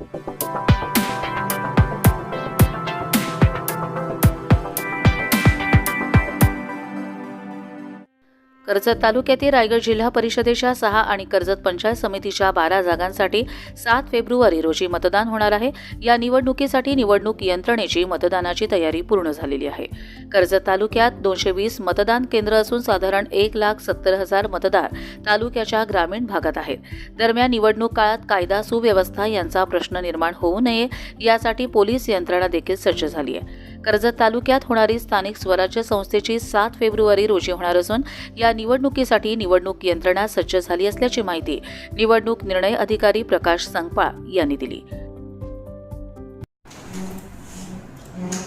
Thank you. Karjat तालुक्यातील रायगड जिल्हा परिषदेच्या सहा आणि कर्जत पंचायत समितीच्या बारा जागांसाठी सात फेब्रुवारी रोजी मतदान होणार आहे. या निवडणुकीसाठी निवडणूक यंत्रणेची मतदानाची तयारी पूर्ण झालेली आहे. कर्जत तालुक्यात दोनशे वीस मतदान केंद्र असून साधारण एक लाख सत्तर हजार मतदार तालुक्याच्या ग्रामीण भागात आहेत. दरम्यान निवडणूक काळात कायदा सुव्यवस्था यांचा प्रश्न निर्माण होऊ नये यासाठी पोलीस यंत्रणा देखील सज्ज झाली आहे. कर्जत तालुक्यात होणारी स्थानिक स्वराज्य संस्थेची सात फेब्रुवारी रोजी होणार असून या निवडणुकीसाठी निवडणूक यंत्रणा सज्ज झाली असल्याची माहिती निवडणूक निर्णय अधिकारी प्रकाश संगपाळ यांनी दिली.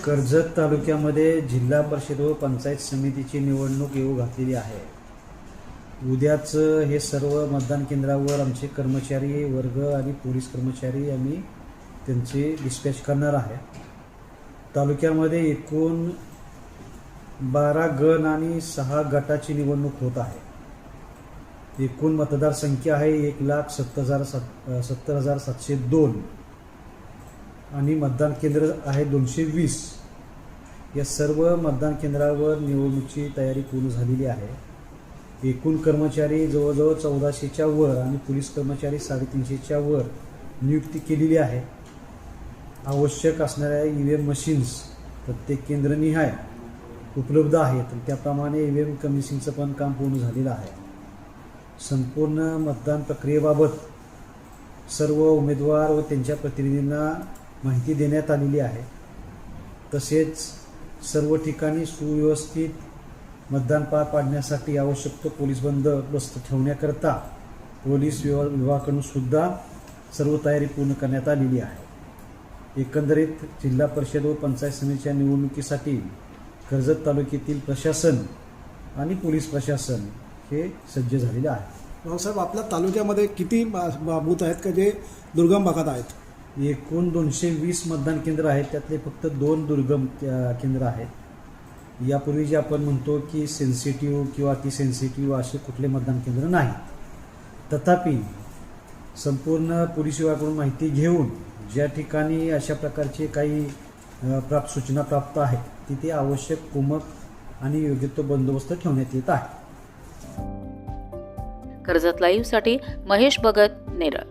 कर्जत तालुक्यामध्ये जिल्हा परिषद व पंचायत समितीची निवडणूक येऊ घातलेली आहे. उद्याच हे सर्व मतदान केंद्रावर आमचे कर्मचारी वर्ग आणि पोलीस कर्मचारी आम्ही त्यांचे डिस्पॅच करणार आहे. तालुक्यामध्ये एकूण बारा गण आणि सहा गटाची निवडणूक होत आहे. एकूण मतदार संख्या आहे एक लाख सत्तर हजार सात सत्तर हजार सातशे दोन. आणि मतदान केंद्र आहे दोनशे वीस. या सर्व मतदान केंद्रावर निवडणुकीची तयारी पूर्ण झालेली आहे. एकूण कर्मचारी जवळजवळ चौदाशेच्या वर आणि पोलीस कर्मचारी साडेतीनशेच्या वर नियुक्ती केलेली आहे. आवश्यक असणाऱ्या ई व्ही एम मशीन्स प्रत्येक केंद्रनिहाय उपलब्ध आहेत. आणि त्याप्रमाणे ई व्ही एम कमिशनचं पण काम पूर्ण झालेलं आहे. संपूर्ण मतदान प्रक्रियेबाबत सर्व उमेदवार व त्यांच्या प्रतिनिधींना माहिती देण्यात आलेली आहे. तसेच सर्व ठिकाणी सुव्यवस्थित मतदान पार पाडण्यासाठी आवश्यक तो पोलीस बंदोबस्त ठेवण्याकरता पोलीस विभागाकडून सुद्धा सर्व तयारी पूर्ण करण्यात आलेली आहे. एकंदरीत जिल्हा परिषद व पंचायत समितीच्या निवडणुकीसाठी कर्जत तालुक्यातील प्रशासन आणि पोलीस प्रशासन हे सज्ज झालेले आहे. भाऊसाहेब आपल्या तालुक्यामध्ये किती बूथ आहेत का जे दुर्गम भागात आहेत? एकूण दोनशे वीस मतदान केंद्र आहेत. त्यातले फक्त दोन दुर्गम केंद्र आहेत. यापूर्वी जे आपण म्हणतो की सेन्सिटिव्ह किंवा अति सेन्सिटिव्ह असे कुठले मतदान केंद्र नाही तथापि संपूर्ण पोलीस विभागाकडून माहिती घेऊन ज्या ठिकाणी अशा प्रकारचे काही प्राप्त सूचना प्राप्त आहेत तिथे आवश्यक कुमक आणि योग्य तो बंदोबस्त ठेवण्यात येत आहे. कर्जत लाईव्हसाठी महेश भगत नेरळ.